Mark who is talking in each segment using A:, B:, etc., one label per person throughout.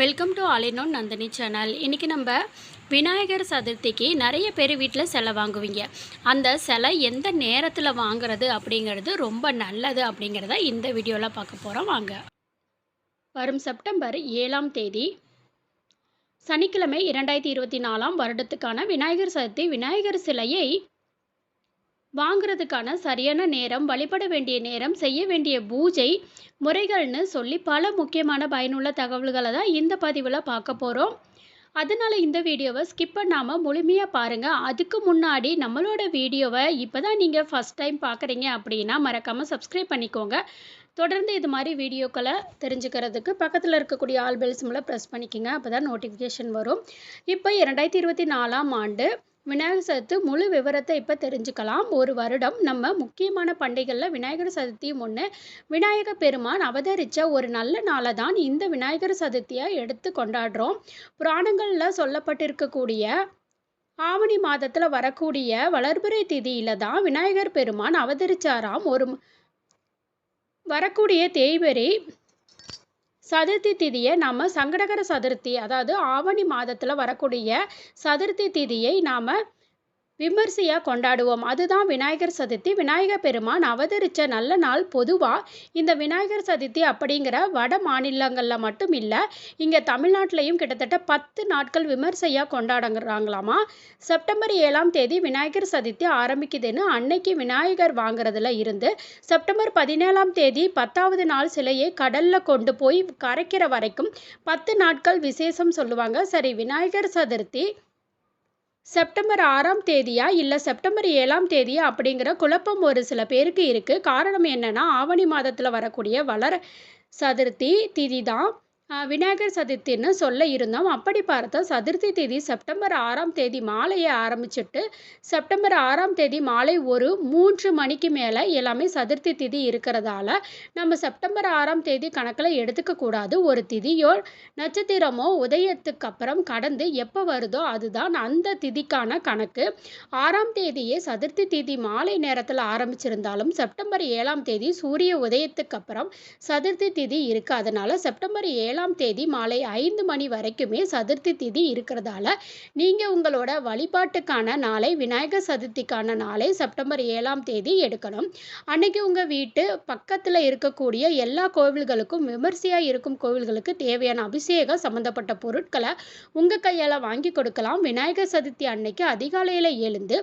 A: Welcome to ஆலினோன் Nandini channel இன்றைக்கி நம்ம விநாயகர் சதுர்த்திக்கு நிறைய பேர் வீட்டில் சிலை வாங்குவீங்க. அந்த சிலை எந்த நேரத்தில் வாங்குறது அப்படிங்கிறது ரொம்ப நல்லது அப்படிங்கிறத இந்த வீடியோவில் பார்க்க போகிறோம் வாங்க. வரும் செப்டம்பர் ஏழாம் தேதி சனிக்கிழமை இரண்டாயிரத்தி இருபத்தி நாலாம் வருடத்துக்கான விநாயகர் சதுர்த்தி விநாயகர் சிலையை வாங்குறதுக்கான சரியான நேரம் வழிபட வேண்டிய நேரம் செய்ய வேண்டிய பூஜை முறைகள்னு சொல்லி பல முக்கியமான பயனுள்ள தகவல்களை தான் இந்த பதிவில் பார்க்க போகிறோம் அதனால் இந்த வீடியோவை ஸ்கிப் பண்ணாமல் முழுமையாக பாருங்கள் அதுக்கு முன்னாடி நம்மளோட வீடியோவை இப்போ தான் நீங்கள் ஃபஸ்ட் டைம் பார்க்குறீங்க அப்படின்னா மறக்காமல் சப்ஸ்கிரைப் பண்ணிக்கோங்க. தொடர்ந்து இது மாதிரி வீடியோக்களை தெரிஞ்சுக்கிறதுக்கு பக்கத்தில் இருக்கக்கூடிய ஆல் பெல் ப்ரெஸ் பண்ணிக்கோங்க. அப்போ தான் நோட்டிஃபிகேஷன் வரும். இப்போ இரண்டாயிரத்தி இருபத்தி நாலாம் ஆண்டு விநாயகர் சதுர்த்தி முழு விவரத்தை இப்போ தெரிஞ்சுக்கலாம். ஒரு வருடம் நம்ம முக்கியமான பண்டிகைகளில் விநாயகர் சதுர்த்தி ஒன்று விநாயகர் பெருமான் அவதரித்த ஒரு நல்ல நாளை தான் இந்த விநாயகர் சதுர்த்தியை எடுத்து கொண்டாடுறோம். புராணங்களில் சொல்லப்பட்டிருக்கக்கூடிய ஆவணி மாதத்தில் வரக்கூடிய வளர்பிறை திதியில தான் விநாயகர் பெருமான் அவதரிச்சாராம். ஒரு வரக்கூடிய தேய்வரி சதுர்த்தி திதியை நாம் சங்கடகர சதுர்த்தி அதாவது ஆவணி மாதத்தில் வரக்கூடிய சதுர்த்தி திதியை நாம் விமர்சையாக கொண்டாடுவோம். அதுதான் விநாயகர் சதுர்த்தி. விநாயகர் பெருமான் அவதரித்த நல்ல நாள் பொதுவாக இந்த விநாயகர் சதுர்த்தி அப்படிங்கிற வட மாநிலங்களில் மட்டும் இல்லை இங்கே தமிழ்நாட்டிலையும் கிட்டத்தட்ட பத்து நாட்கள் விமர்சையாக கொண்டாடுறாங்களாமா? செப்டம்பர் ஏழாம் தேதி விநாயகர் சதுர்த்தி ஆரம்பிக்குதுன்னு அன்னைக்கு விநாயகர் வாங்குறதுல இருந்து செப்டம்பர் பதினேழாம் தேதி பத்தாவது நாள் சிலையை கடலில் கொண்டு போய் கரைக்கிற வரைக்கும் பத்து நாட்கள் விசேஷம் சொல்லுவாங்க. சரி விநாயகர் சதுர்த்தி செப்டம்பர் ஆறாம் தேதியா இல்லை செப்டம்பர் ஏழாம் தேதியா அப்படிங்கிற குழப்பம் ஒரு சில பேருக்கு இருக்குது காரணம் என்னென்னா ஆவணி மாதத்தில் வரக்கூடிய வளர சதுர்த்தி திதி தான். விநாயகர் சதுர்த்தின்னு சொல்ல இருந்தோம். அப்படி பார்த்தா சதுர்த்தி தேதி செப்டம்பர் ஆறாம் தேதி மாலையை ஆரம்பிச்சுட்டு செப்டம்பர் ஆறாம் தேதி மாலை ஒரு மூன்று மணிக்கு மேலே எல்லாமே சதுர்த்தி திதி இருக்கிறதால நம்ம செப்டம்பர் ஆறாம் தேதி கணக்கில் எடுத்துக்கக்கூடாது ஒரு திதியோ நட்சத்திரமோ உதயத்துக்கு அப்புறம் கடந்து எப்போ வருதோ அதுதான் அந்த திதிக்கான கணக்கு. ஆறாம் தேதியே சதுர்த்தி திதி மாலை நேரத்தில் ஆரம்பிச்சிருந்தாலும் செப்டம்பர் ஏழாம் தேதி சூரிய உதயத்துக்கு அப்புறம் சதுர்த்தி திதி இருக்குது அதனால செப்டம்பர் ஏழு ஏழாம் தேதி மாலை ஐந்து மணி வரைக்குமே சதுர்த்தி திதி இருக்கிறதால நீங்கள் உங்களோட வழிபாட்டுக்கான நாளை விநாயகர் சதுர்த்திக்கான நாளை செப்டம்பர் ஏழாம் தேதி எடுக்கணும். அன்னைக்கு உங்கள் வீட்டு பக்கத்தில் இருக்கக்கூடிய எல்லா கோவில்களுக்கும் விமர்சையாக இருக்கும் கோவில்களுக்கு தேவையான அபிஷேகம் சம்மந்தப்பட்ட பொருட்களை உங்கள் கையால் வாங்கி கொடுக்கலாம். விநாயகர் சதுர்த்தி அன்னைக்கு அதிகாலையில் எழுந்து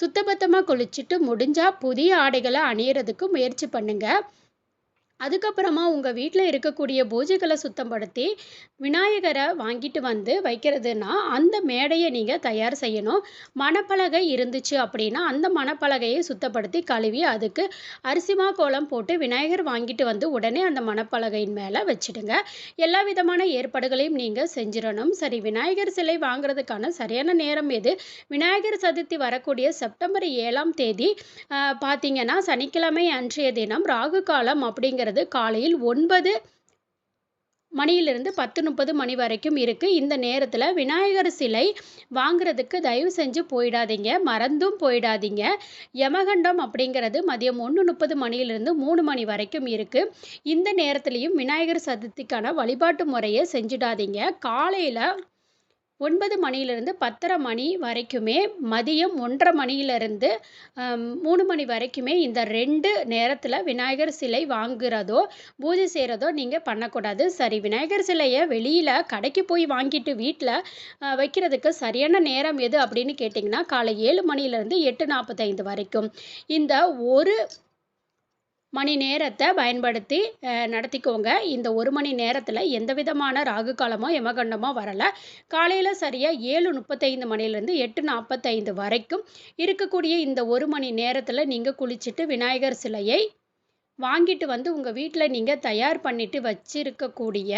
A: சுத்தபத்தமாக குளிச்சுட்டு முடிஞ்சால் புதிய ஆடைகளை அணியறதுக்கு முயற்சி பண்ணுங்கள் அதுக்கப்புறமா உங்கள் வீட்டில் இருக்கக்கூடிய பூஜைகளை சுத்தப்படுத்தி விநாயகரை வாங்கிட்டு வந்து வைக்கிறதுனா அந்த மேடையை நீங்கள் தயார் செய்யணும். மணப்பலகை இருந்துச்சு அப்படின்னா அந்த மணப்பலகையை சுத்தப்படுத்தி கழுவி அதுக்கு அரிசிமா கோலம் போட்டு விநாயகர் வாங்கிட்டு வந்து உடனே அந்த மணப்பலகையின் மேலே வச்சுடுங்க. எல்லா விதமான ஏற்பாடுகளையும் நீங்கள் செஞ்சிடணும். சரி விநாயகர் சிலை வாங்குறதுக்கான சரியான நேரம் எது? விநாயகர் சதுர்த்தி வரக்கூடிய செப்டம்பர் ஏழாம் தேதி பார்த்தீங்கன்னா சனிக்கிழமை அன்றைய தினம் ராகு காலம் அப்படிங்கிற அப்படிங்கிறது காலையில் ஒன்பது மணியிலிருந்து பத்து முப்பது மணி வரைக்கும் இருக்குது இந்த நேரத்தில் விநாயகர் சிலை வாங்குறதுக்கு தயவு செஞ்சு போயிடாதீங்க. மறந்தும் போயிடாதீங்க. யமகண்டம் அப்படிங்கிறது மதியம் ஒன்று முப்பது மணியிலிருந்து மூணு மணி வரைக்கும் இருக்குது இந்த நேரத்துலையும் விநாயகர் சதுர்த்திக்கான வழிபாட்டு முறையை செஞ்சிடாதீங்க. காலையில் ஒன்பது மணியிலிருந்து பத்தரை மணி வரைக்குமே மதியம் ஒன்றரை மணியிலிருந்து மூணு மணி வரைக்குமே இந்த ரெண்டு நேரத்தில் விநாயகர் சிலை வாங்குறதோ பூஜை செய்கிறதோ நீங்கள் பண்ணக்கூடாது. சரி விநாயகர் சிலையை வெளியில் கடைக்கு போய் வாங்கிட்டு வீட்டில் வைக்கிறதுக்கு சரியான நேரம் எது அப்படின்னு கேட்டிங்கன்னா காலை ஏழு மணியிலேருந்து எட்டு நாற்பத்தைந்து வரைக்கும். இந்த ஒரு மணி நேரத்தை பயன்படுத்தி நடத்திக்கோங்க. இந்த ஒரு மணி நேரத்தில் எந்த விதமான ராகு காலமோ யமகண்டமோ வரலை. காலையில் சரியாக ஏழு முப்பத்தைந்து மணிலேருந்து எட்டு நாற்பத்தைந்து வரைக்கும் இருக்கக்கூடிய இந்த ஒரு மணி நேரத்தில் நீங்கள் குளிச்சுட்டு விநாயகர் சிலையை வாங்கிட்டு வந்து உங்கள் வீட்டில் நீங்கள் தயார் பண்ணிவிட்டு வச்சிருக்கக்கூடிய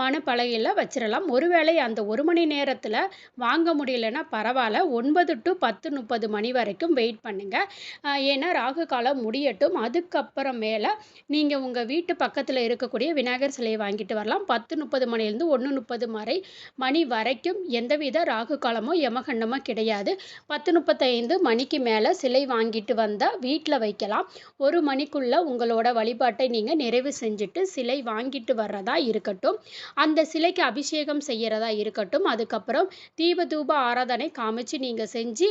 A: மணப்பலகையில் வச்சிடலாம் ஒருவேளை அந்த ஒரு மணி நேரத்தில் வாங்க முடியலன்னா பரவாயில்ல. ஒன்பது டு பத்து முப்பது மணி வரைக்கும் வெயிட் பண்ணுங்கள் ஏன்னா ராகு காலம் முடியட்டும். அதுக்கப்புறம் மேலே நீங்கள் உங்கள் வீட்டு பக்கத்தில் இருக்கக்கூடிய விநாயகர் சிலையை வாங்கிட்டு வரலாம். பத்து முப்பது மணிலேருந்து ஒன்று முப்பது வரை மணி வரைக்கும் எந்தவித ராகு காலமோ யமகண்டமோ கிடையாது. பத்து முப்பத்தைந்து மணிக்கு மேலே சிலை வாங்கிட்டு வந்தால் வீட்டில் வைக்கலாம். ஒரு மணிக்குள்ளே உங்களோட வழிபாட்டை நீங்கள் நிறைவு செஞ்சுட்டு சிலை வாங்கிட்டு வர்றதா இருக்கட்டும். அந்த சிலைக்கு அபிஷேகம் செய்கிறதா இருக்கட்டும். அதுக்கப்புறம் தீப தூப ஆராதனை காமிச்சு நீங்கள் செஞ்சு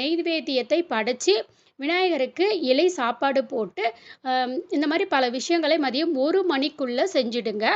A: நெய்வேத்தியத்தை படைச்சு விநாயகருக்கு இலை சாப்பாடு போட்டு இந்த மாதிரி பல விஷயங்களை மதியம் ஒரு மணிக்குள்ளே செஞ்சுடுங்க.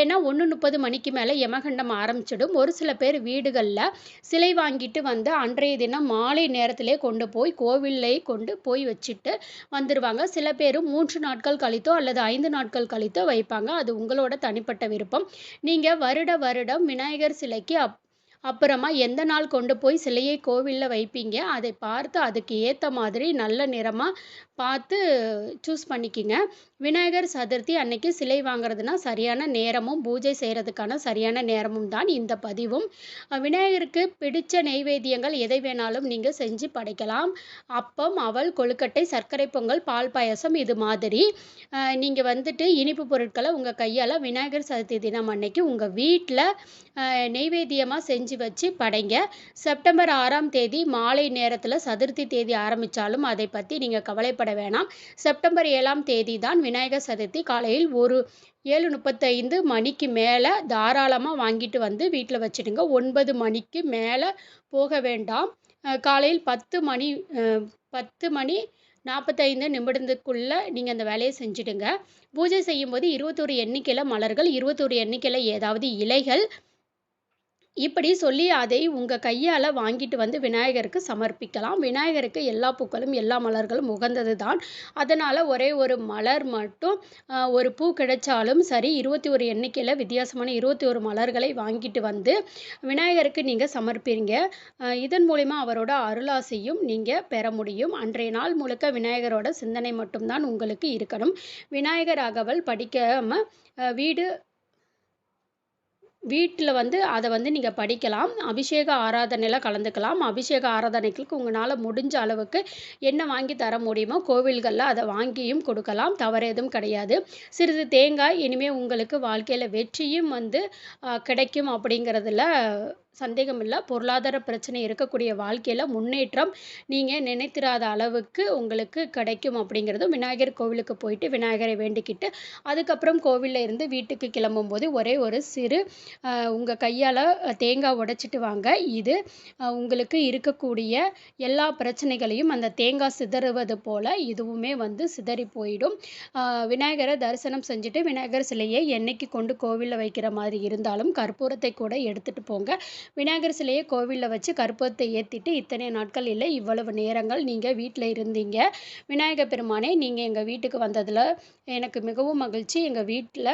A: ஏன்னா ஒன்று முப்பது மணிக்கு மேலே யமகண்டம் ஆரம்பிச்சிடும். ஒரு சில பேர் வீடுகளில் சிலை வாங்கிட்டு வந்து அன்றைய தினம் மாலை நேரத்திலே கொண்டு போய் கோவிலே கொண்டு போய் வச்சுட்டு வந்துடுவாங்க சில பேர் மூன்று நாட்கள் கழித்தோ அல்லது ஐந்து நாட்கள் கழித்தோ வைப்பாங்க. அது உங்களோட தனிப்பட்ட விருப்பம். நீங்கள் வருட வருடம் விநாயகர் சிலைக்கு அப் அப்புறமா எந்த நாள் கொண்டு போய் சிலையை கோவிலில் வைப்பீங்க? அதை பார்த்து அதுக்கு ஏற்ற மாதிரி நல்ல நிறமாக பார்த்து சூஸ் பண்ணிக்கிங்க. விநாயகர் சதுர்த்தி அன்னைக்கு சிலை வாங்குறதுனா சரியான நேரமும் பூஜை செய்கிறதுக்கான சரியான நேரமும் தான் இந்த பதிவும். விநாயகருக்கு பிடித்த நெய்வேத்தியங்கள் எதை வேணாலும் நீங்கள் செஞ்சு படைக்கலாம். அப்பம் அவல் கொழுக்கட்டை சர்க்கரை பொங்கல் பால் பாயசம் இது மாதிரி. நீங்கள் வந்துட்டு இனிப்பு பொருட்களை உங்கள் கையால் விநாயகர் சதுர்த்தி தினம் அன்னைக்கு உங்கள் வீட்டில் நெய்வேத்தியமாக செஞ்சு வச்சு படைங்க. செப்டம்பர் ஆறாம் தேதி மாலை நேரத்தில் சதுர்த்தி தேதி ஆரம்பித்தாலும் அதை பற்றி நீங்கள் கவலைப்பட வேணாம். செப்டம்பர் ஏழாம் தேதி தான் விநாயகர் சதுர்த்தி. காலையில் ஒரு ஏழு முப்பத்தைந்து மணிக்கு மேலே தாராளமாக வாங்கிட்டு வந்து வீட்டில் வச்சுடுங்க. ஒன்பது மணிக்கு மேலே போக வேண்டாம். காலையில் பத்து மணி பத்து மணி நாற்பத்தைந்து நிமிடத்துக்குள்ளே நீங்கள் அந்த வேலையை செஞ்சுடுங்க. பூஜை செய்யும்போது இருபத்தொரு எண்ணிக்கையில் மலர்கள் இருபத்தொரு எண்ணிக்கையில் ஏதாவது இலைகள் இப்படி சொல்லி அதை உங்கள் கையால் வாங்கிட்டு வந்து விநாயகருக்கு சமர்ப்பிக்கலாம். விநாயகருக்கு எல்லா பூக்களும் எல்லா மலர்களும் உகந்தது தான் அதனால் ஒரே ஒரு மலர் மட்டும் ஒரு பூ கிடைச்சாலும் சரி இருபத்தி ஒரு எண்ணிக்கையில் வித்தியாசமான இருபத்தி ஒரு மலர்களை வாங்கிட்டு வந்து விநாயகருக்கு நீங்கள் சமர்ப்பிங்க. இதன் மூலிமா அவரோட அருளாசையும் நீங்கள் பெற முடியும். அன்றைய நாள் முழுக்க விநாயகரோட சிந்தனை மட்டும்தான் உங்களுக்கு இருக்கணும். விநாயகர் அகவல் படிக்காமல் வீடு வீட்டில் வந்து அதை வந்து நீங்கள் படிக்கலாம் அபிஷேக ஆராதனையில் கலந்துக்கலாம். அபிஷேக ஆராதனைகளுக்கு உங்களால் முடிஞ்ச அளவுக்கு என்ன வாங்கி தர முடியுமோ கோவில்களில் அதை வாங்கியும் கொடுக்கலாம் தவறு எதுவும் கிடையாது. சிறிது தேங்காய் இனிமேல் உங்களுக்கு வாழ்க்கையில் வெற்றியும் வந்து கிடைக்கும் அப்படிங்கிறதுல சந்தேகம் இல்லை பொருளாதார பிரச்சனை இருக்கக்கூடிய வாழ்க்கையில் முன்னேற்றம் நீங்கள் நினைத்திராத அளவுக்கு உங்களுக்கு கிடைக்கும் அப்படிங்கிறதும் விநாயகர் கோவிலுக்கு போயிட்டு விநாயகரை வேண்டிக்கிட்டு அதுக்கப்புறம் கோவிலில் இருந்து வீட்டுக்கு கிளம்பும்போது ஒரே ஒரு சிறு உங்கள் கையால் தேங்காய் உடைச்சிட்டு வாங்க. இது உங்களுக்கு இருக்கக்கூடிய எல்லா பிரச்சனைகளையும் அந்த தேங்காய் சிதறுவது போல் இதுவுமே வந்து சிதறி போயிடும். விநாயகரை தரிசனம் செஞ்சுட்டு விநாயகர் சிலையை என்னைக்கு கொண்டு கோவிலில் வைக்கிற மாதிரி இருந்தாலும் கற்பூரத்தை கூட எடுத்துகிட்டு போங்க. விநாயகர் சிலையை கோவிலில் வச்சு கற்பூரத்தை ஏற்றிட்டு இத்தனை நாட்கள் இல்லை இவ்வளவு நேரங்கள் நீங்கள் வீட்டில் இருந்தீங்க. விநாயகர் பெருமானே நீங்கள் எங்கள் வீட்டுக்கு வந்ததில் எனக்கு மிகவும் மகிழ்ச்சி. எங்கள் வீட்டில்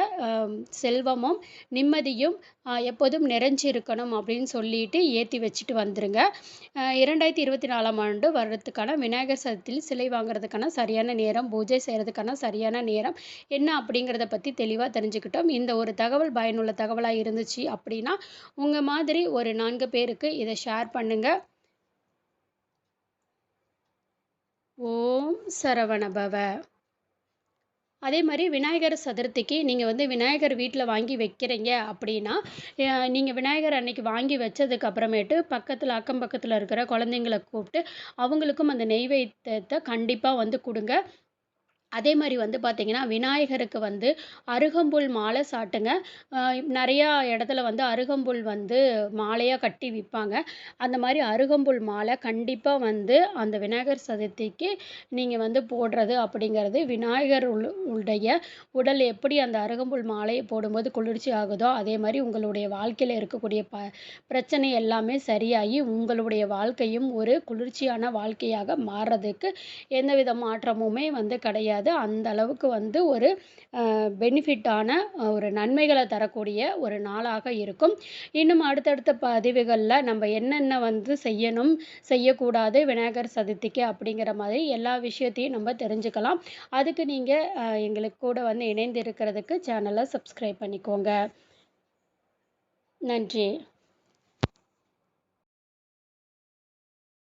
A: செல்வமும் நிம்மதியும் எப்போதும் நிறைஞ்சு இருக்கணும் அப்படின்னு சொல்லிட்டு ஏற்றி வச்சுட்டு வந்துடுங்க இரண்டாயிரத்தி இருபத்தி நாலாம் ஆண்டு வர்றதுக்கான விநாயகர் சதுர்த்தியில் சிலை வாங்குறதுக்கான சரியான நேரம் பூஜை செய்கிறதுக்கான சரியான நேரம் என்ன அப்படிங்கிறத பற்றி தெளிவாக தெரிஞ்சுக்கிட்டோம். இந்த ஒரு தகவல் பயனுள்ள தகவலாக இருந்துச்சு அப்படின்னா உங்கள் மாதிரி ஒரு நான்கு பேருக்கு இதை ஷேர் பண்ணுங்கள் ஓம் சரவணபவ. அதே மாதிரி விநாயகர் சதுர்த்திக்கு நீங்கள் வந்து விநாயகர் வீட்டில் வாங்கி வைக்கிறீங்க அப்படின்னா நீங்கள் விநாயகர் அன்னைக்கு வாங்கி வச்சதுக்கு அப்புறமேட்டு பக்கத்தில் அக்கம் பக்கத்தில் இருக்கிற குழந்தைங்கள கூப்பிட்டு அவங்களுக்கும் அந்த நெய்வேத்தியத்தை கண்டிப்பாக வந்து கொடுங்க. அதே மாதிரி வந்து பார்த்திங்கன்னா விநாயகருக்கு வந்து அருகம்புல் மாலை சாட்டுங்க. நிறையா இடத்துல வந்து அருகம்புல் வந்து மாலையாக கட்டி விற்பாங்க அந்த மாதிரி அருகம்புல் மாலை கண்டிப்பாக வந்து அந்த விநாயகர் சதுர்த்திக்கு நீங்கள் வந்து போடுறது அப்படிங்கிறது விநாயகர் உடைய உடல் எப்படி அந்த அருகம்புல் மாலையை போடும்போது குளிர்ச்சி ஆகுதோ அதே மாதிரி உங்களுடைய வாழ்க்கையில் இருக்கக்கூடிய ப பிரச்சனை எல்லாமே சரியாகி உங்களுடைய வாழ்க்கையும் ஒரு குளிர்ச்சியான வாழ்க்கையாக மாறுறதுக்கு எந்தவித மாற்றமுமே வந்து கிடையாது. கிடையாது அந்த அளவுக்கு வந்து ஒரு பெனிஃபிட்டான ஒரு நன்மைகளை தரக்கூடிய ஒரு நாளாக இருக்கும். இன்னும் அடுத்தடுத்த பதிவுகளில் நம்ம என்னென்ன வந்து செய்யணும் செய்யக்கூடாது விநாயகர் சதுர்த்திக்கு அப்படிங்கிற மாதிரி எல்லா விஷயத்தையும் நம்ம தெரிஞ்சுக்கலாம். அதுக்கு நீங்கள் எங்களுக்கு கூட வந்து இணைந்து இருக்கிறதுக்கு சேனலை சப்ஸ்கிரைப் பண்ணிக்கோங்க. நன்றி.